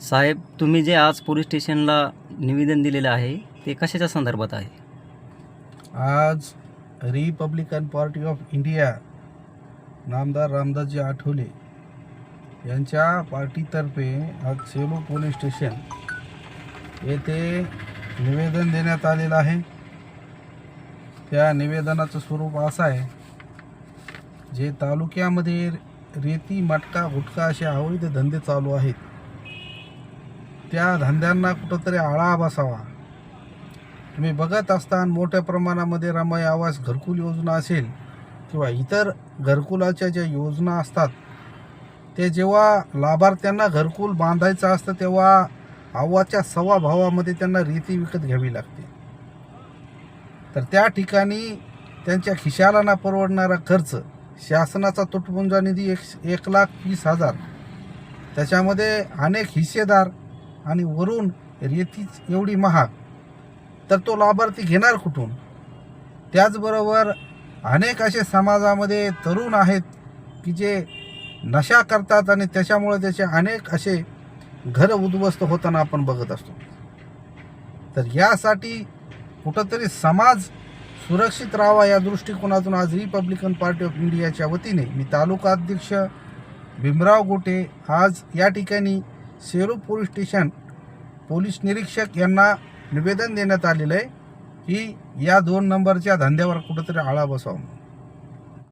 साहेब तुम्ही जे आज पोलीस स्टेशनला निवेदन दिलेलं आहे ते कशाच्या संदर्भात आहे? आज रिपब्लिकन पार्टी ऑफ इंडिया नामदार रामदासजी आठवले यांच्या पार्टीतर्फे आज सेलू पोलीस स्टेशन येथे निवेदन देण्यात आलेलं आहे. त्या निवेदनाचं स्वरूप असं आहे जे तालुक्यामध्ये रेती मटका गुटखा असे अवैध धंदे चालू आहेत. त्या धंद्यांना कुठंतरी आळा बसावा. तुम्ही बघत असताना मोठ्या प्रमाणामध्ये रमाई आवास घरकुल योजना असेल किंवा इतर घरकुलाच्या ज्या योजना असतात ते जेव्हा लाभार्थ्यांना घरकुल बांधायचं असतं तेव्हा आवाच्या सव्वा भावामध्ये त्यांना रेती विकत घ्यावी लागते. तर त्या ठिकाणी त्यांच्या खिशाला ना परवडणारा खर्च शासनाचा तुटपुंजा निधी एक एक लाख वीस हजार. त्याच्यामध्ये अनेक हिस्सेदार आणि वरून रेतीच एवढी महाग. तर तो लाभार्थी घेणार कुठून? त्याचबरोबर अनेक असे समाजामध्ये तरुण आहेत की जे नशा करतात आणि त्याच्यामुळे त्याचे अनेक असे घर उद्ध्वस्त होताना आपण बघत असतो. तर यासाठी कुठंतरी समाज सुरक्षित राहावा या दृष्टिकोनातून आज रिपब्लिकन पार्टी ऑफ इंडियाच्या वतीने मी तालुका अध्यक्ष भीमराव गोटे आज या ठिकाणी सेरू पोलीस स्टेशन पोलीस निरीक्षक यांना निवेदन देण्यात आलेलं आहे की या दोन नंबरच्या धंद्यावर कुठंतरी आळा बसावा